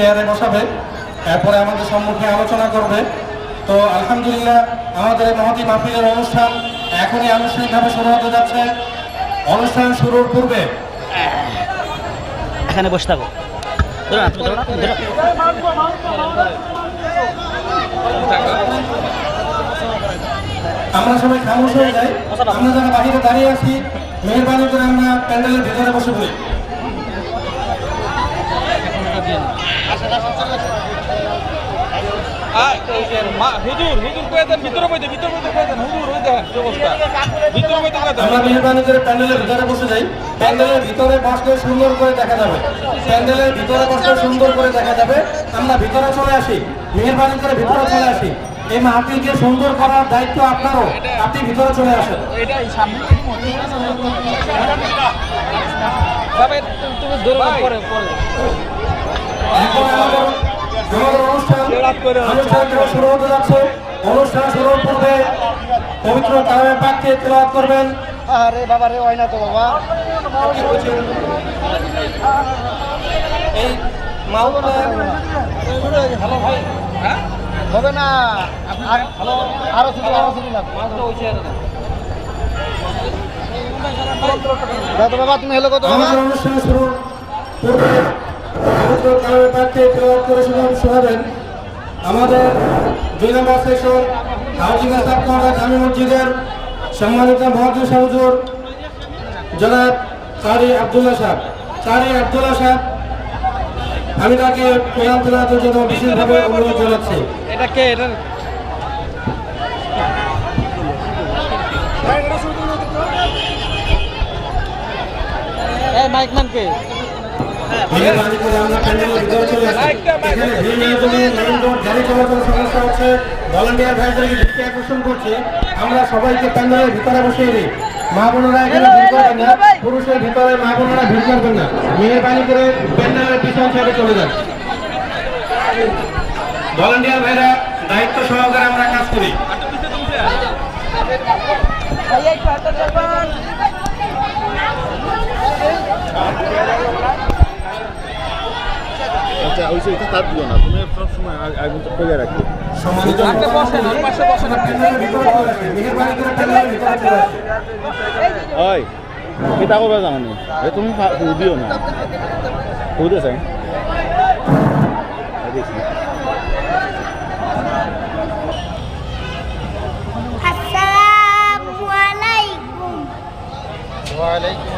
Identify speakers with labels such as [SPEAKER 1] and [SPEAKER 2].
[SPEAKER 1] চেয়ারে বসাবে এরপরে আমাদের সম্মুখে আলোচনা করবে। তো আলহামদুলিল্লাহ আমাদের মহতি মাহফিলের অনুষ্ঠান এখনই আনুষ্ঠানিকভাবে শুরু হতে যাচ্ছে। অনুষ্ঠান শুরুর পূর্বে
[SPEAKER 2] এখানে বসে থাকো।
[SPEAKER 1] আমরা সবাই খামোশ হয়ে যাই। আমরা যারা বাহিরে দাঁড়িয়ে আছি মেহরবানি করে আমরা প্যান্ডেলের ভিতরে বসে পড়ি।
[SPEAKER 3] হুজুর হুজুর কয়ে দেন ভিতরে বইতে ভিতরে বইতে কয়ে দেন হুজুর ওই দেখেন কি ভিতরে বইতে কয়ে দেন
[SPEAKER 1] আমরা মেহরবানি করে প্যান্ডেলের ভিতরে বসে যাই। প্যান্ডেলের ভিতরে বসলে সুন্দর করে দেখা যাবে। প্যান্ডেলের ভিতরে বসলে সুন্দর করে দেখা যাবে। আমরা ভিতরে চলে আসি। মেহরবানি করে ভিতরে চলে আসি। এই মাহফিলকে সুন্দর করার দায়িত্ব আপনারও। আপনি ভিতরে চলে আসেন।
[SPEAKER 3] এটাই সামনে। তুমি- পরে পরে।
[SPEAKER 1] অনুষ্ঠান শুরু হতে যাচ্ছে অনুষ্ঠান শুরুর পূর্বে পবিত্র কালামে পাককে করবেন
[SPEAKER 4] আরে বাবা রে হয় তো বাবা।
[SPEAKER 1] এই মাওলানা
[SPEAKER 4] হবে না। আর- আরও শুধু আরও শুধু বাবা, তুমি হেলো কত
[SPEAKER 1] অনুষ্ঠান শুরুর করে শোনাবেন আমাদের দুই নম্বর সেকশন হাউজিং কোয়ার্টার জামি মসজিদের সম্মানিত মহাদিস হুজুর জনাব কারি আব্দুল্লাহ সাহেব। কারি আব্দুল্লাহ সাহেব আমি তাকে কোরআন তেলাওয়াতের জন্য বিশেষভাবে অনুরোধ জানাচ্ছি।
[SPEAKER 3] এটা কে? এটা এই মাইকম্যান কে?
[SPEAKER 1] ভলান্টিয়ার ভাইদেরকে দৃষ্টি আকর্ষণ করছি আমরা সবাইকে প্যান্ডেলের ভিতরে বসিয়ে দিই মা বোনেরা এখানে ভিড় করবেন পুরুষের ভিতরে মা বোনেরা ভিড় করবেন না মেহরবানি করে প্যান্ডেলের পিছন সাইডে চলে যান ভলান্টিয়ার ভাইরা দায়িত্ব সহকারে আমরা কাজ করি
[SPEAKER 5] আচ্ছা হয়েছে এটা তার দিও না তুমি
[SPEAKER 1] সব সময় আগুন করে রাখবে।
[SPEAKER 5] হয় কিতা করবা জানো এ তুমি দিও না। সুদে চাই। দেখি আসসালামু আলাইকুম। ওয়া আলাইকুম